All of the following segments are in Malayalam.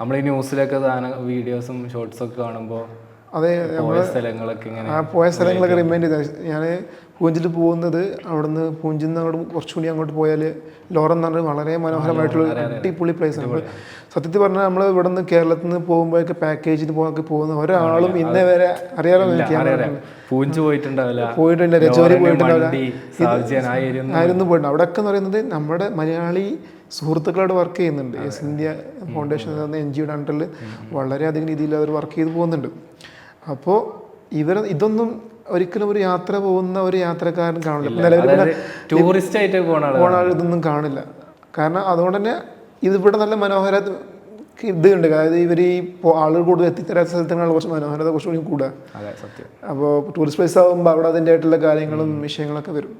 നമ്മൾ ഈ ന്യൂസിലൊക്കെ വീഡിയോസും ഷോർട്സും ഒക്കെ കാണുമ്പോൾ അതെ പോയ സ്ഥലങ്ങളൊക്കെ ഇങ്ങനെ ആ പോയ സ്ഥലങ്ങളൊക്കെ റിമൈൻഡ് ചെയ്ത. ഞാൻ പൂഞ്ചിൽ പോകുന്നത് അവിടുന്ന് പൂഞ്ചിൽ നിന്ന് അങ്ങോട്ട് കുറച്ചുകൂടി അങ്ങോട്ട് പോയാൽ ലോറൻ എന്ന് പറഞ്ഞാൽ വളരെ മനോഹരമായിട്ടുള്ള അടിപൊളി പ്ലേസ് ആണ്. സത്യത്തിൽ പറഞ്ഞാൽ നമ്മൾ ഇവിടെ നിന്ന് കേരളത്തിൽ നിന്ന് പോകുമ്പോഴൊക്കെ പാക്കേജിന് പോകാൻ പോകുന്ന ഒരാളും ഇന്നേ വരെ അറിയാലോ പൂഞ്ച് പോയിട്ടുണ്ടാവില്ല. പോയിട്ടുണ്ട് രജോരി പോയിട്ടുണ്ടാവില്ല. ആയിരുന്നു. പോയിട്ടുണ്ട്. അവിടെയൊക്കെ എന്ന് പറയുന്നത് നമ്മുടെ മലയാളി സുഹൃത്തുക്കളോട് വർക്ക് ചെയ്യുന്നുണ്ട്. എസ് ഇന്ത്യ ഫൗണ്ടേഷൻ എന്ന എൻ ജിയുടെ അണ്ടറിൽ വളരെയധികം രീതിയിൽ അവർ വർക്ക് ചെയ്ത് പോകുന്നുണ്ട്. അപ്പോൾ ഇവർ ഇതൊന്നും ഒരിക്കലും ഒരു യാത്ര പോകുന്ന ഒരു യാത്രക്കാരൻ കാണില്ല. നിലവിൽ ടൂറിസ്റ്റ് ആയിട്ട് പോണ ആൾ ഇതൊന്നും കാണില്ല. കാരണം അതുകൊണ്ട് തന്നെ ഇതിവിടെ നല്ല മനോഹര ഇത് ഉണ്ട് അതായത് ഇവർ ഈ ആളുകൾ കൂടുതൽ എത്തിത്തരാത്ത സ്ഥലത്തിനാണ് കുറച്ച് മനോഹരത കുറച്ചുകൂടി കൂടുക അപ്പോൾ ടൂറിസ്റ്റ് പ്ലേസ് ആകുമ്പോൾ അവിടെ അതിന്റെ ആയിട്ടുള്ള കാര്യങ്ങളും വിഷയങ്ങളൊക്കെ വരും.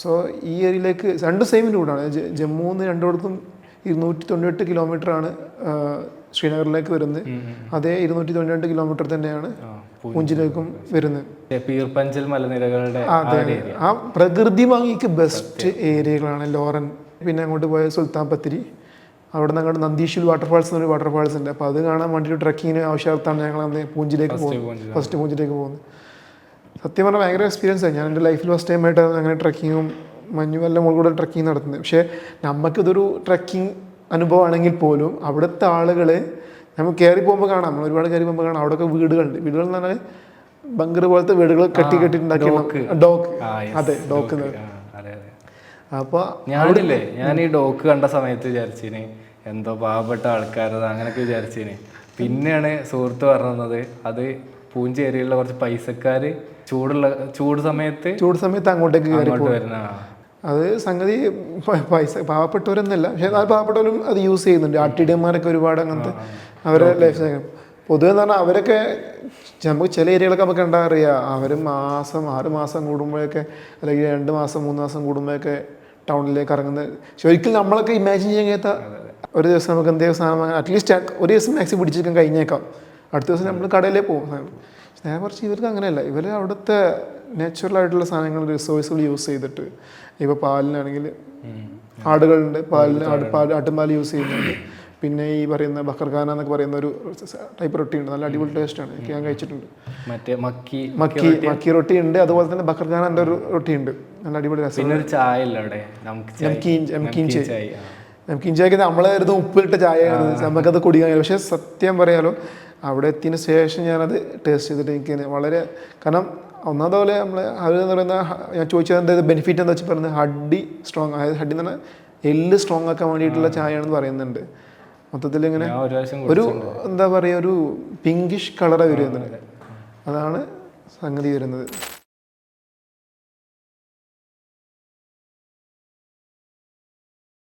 സോ ഈ ഏരിയയിലേക്ക് രണ്ട് സെയിം റൂട്ടാണ് ജമ്മു നിന്ന് രണ്ടിടത്തും ഇരുന്നൂറ്റി തൊണ്ണൂറ്റി കിലോമീറ്റർ ആണ് ശ്രീനഗറിലേക്ക് വരുന്നത്. അതേ ഇരുന്നൂറ്റി തൊണ്ണൂറ്റെട്ട് കിലോമീറ്റർ തന്നെയാണ് പൂഞ്ചിലേക്കും വരുന്നത്. പീർ പഞ്ചൽ മലനിരകളുടെ ആ അതെ ആ പ്രകൃതി ഭംഗിക്ക് ബെസ്റ്റ് ഏരിയകളാണ് ലോറൻ പിന്നെ അങ്ങോട്ട് പോയ സുൽത്താൻ പത്തിരി അവിടെ നിന്ന് അങ്ങോട്ട് നന്ദീഷിൽ വാട്ടർഫാൾസ് എന്നൊരു വാട്ടർഫാൾസ് ഉണ്ട്. അപ്പോൾ അത് കാണാൻ വേണ്ടിയിട്ട് ട്രക്കിങ്ങിന് ആവശ്യാർത്ഥാണ് ഞങ്ങൾ അന്ന് പൂഞ്ചിലേക്ക് പോകുന്നത്. ഫസ്റ്റ് പൂഞ്ചിലേക്ക് പോകുന്നത്. സത്യം പറഞ്ഞാൽ ഭയങ്കര എക്സ്പീരിയൻസ് ആയി ഞാൻ എന്റെ ലൈഫിൽ ഫസ്റ്റ് ടൈം ആയിട്ട് അങ്ങനെ ട്രക്കിങ്ങും മഞ്ഞുമെല്ലാം മുകളിലൂടെ ട്രക്കിങ് നടത്തുന്നത്. പക്ഷേ നമുക്കിതൊരു ട്രക്കിംഗ് അനുഭവമാണെങ്കിൽ പോലും അവിടുത്തെ ആളുകൾ നമുക്ക് കയറി പോകുമ്പോൾ കാണാം. നമ്മൾ ഒരുപാട് കയറി പോകുമ്പോൾ കാണാം. അവിടെയൊക്കെ വീടുകളുണ്ട്. വീടുകൾ എന്ന് പറഞ്ഞാൽ ബങ്കർ പോലത്തെ വീടുകൾ കെട്ടി കെട്ടി ഡോക്ക്. അതെ ഡോക്ക്. അപ്പൊ ഞാനില്ലേ ഞാൻ ഈ ഡോക്ക് കണ്ട സമയത്ത് വിചാരിച്ചിന് എന്തോ പാവപ്പെട്ട ആൾക്കാരത് അങ്ങനെയൊക്കെ വിചാരിച്ചിന്. പിന്നെയാണ് സുഹൃത്ത് പറഞ്ഞത് അത് പൂഞ്ചേരിയിലുള്ള കുറച്ച് പൈസക്കാര് ചൂടുള്ള ചൂട് സമയത്ത് ചൂട് സമയത്ത് അങ്ങോട്ടേക്ക് വരുന്ന അത് സംഗതി പൈസ പാവപ്പെട്ടവരൊന്നല്ല പക്ഷെ ആ പാവപ്പെട്ടവരും അത് യൂസ് ചെയ്യുന്നുണ്ട്. ആർ ടി ഡി എമാരൊക്കെ ഒരുപാട് അങ്ങനത്തെ അവരെ ലൈഫ് സ്റ്റൈൽ പൊതുവെ എന്ന് പറഞ്ഞാൽ അവരൊക്കെ നമുക്ക് ചില ഏരിയകളൊക്കെ നമുക്ക് എന്താ അറിയാം അവർ മാസം ആറ് മാസം കൂടുമ്പോഴൊക്കെ അല്ലെങ്കിൽ രണ്ട് മാസം മൂന്ന് മാസം കൂടുമ്പോഴൊക്കെ ടൗണിലേക്ക് ഇറങ്ങുന്നത്. പക്ഷെ ഒരിക്കലും നമ്മളൊക്കെ ഇമാജിൻ ചെയ്യാൻ കഴിയാത്ത ഒരു ദിവസം നമുക്ക് എന്തെങ്കിലും സാധനം അറ്റ്ലീസ്റ്റ് ഒരു ദിവസം മാക്സിമം പിടിച്ചിരിക്കാൻ കഴിഞ്ഞേക്കാം. അടുത്ത ദിവസം നമ്മൾ കടയിലേ പോകും. നേരെ കുറച്ച് ഇവർക്ക് അങ്ങനെയല്ല. ഇവർ അവിടുത്തെ നാച്ചുറൽ ആയിട്ടുള്ള സാധനങ്ങൾ റിസോഴ്സുകൾ യൂസ് ചെയ്തിട്ട് ഇപ്പോൾ പാലിനാണെങ്കിൽ ആടുകളുണ്ട്. പാലിന് ആട് പാൽ ആട്ടുംപാൽ യൂസ് ചെയ്യുന്നുണ്ട്. പിന്നെ ഈ പറയുന്ന ബക്കർഖാന എന്നൊക്കെ പറയുന്ന ഒരു ടൈപ്പ് റൊട്ടി ഉണ്ട്. നല്ല അടിപൊളി ടേസ്റ്റ് ആണ്. ഞാൻ കഴിച്ചിട്ടുണ്ട്. മറ്റേ മക്കി മക്കി മക്കി റൊട്ടി. ഉണ്ട്. അതുപോലെ തന്നെ ബക്കർഖാന എന്റെ ഒരു റൊട്ടി ഉണ്ട്. നല്ല അടിപൊളി രസം ചായ. നമുക്ക് നമുക്ക് ഇഞ്ചാക്കി നമ്മളെ ഒരു ഉപ്പിലിട്ട ചായ നമുക്കത് കുടിക്കാൻ കഴിയും. പക്ഷേ സത്യം പറയാലോ അവിടെ എത്തിയതിന് ശേഷം ഞാനത് ടേസ്റ്റ് ചെയ്തിട്ട് എനിക്ക് വളരെ കാരണം ഒന്നാമത് പോലെ നമ്മൾ അവർ എന്ന് പറയുന്ന ഞാൻ ചോദിച്ചത് എന്താ ബെനിഫിറ്റ് എന്താ വെച്ച് പറയുന്നത്? ഹഡ്ഡി സ്ട്രോങ് അതായത് ഹഡ്ഡി എന്ന് പറഞ്ഞാൽ എല്ല് സ്ട്രോങ് ആക്കാൻ വേണ്ടിയിട്ടുള്ള ചായയാണെന്ന് പറയുന്നുണ്ട്. മൊത്തത്തിൽ ഇങ്ങനെ ഒരു എന്താ പറയുക ഒരു പിങ്കിഷ് കളറായി വരുന്നുണ്ട് അതാണ് സംഗതി വരുന്നത്.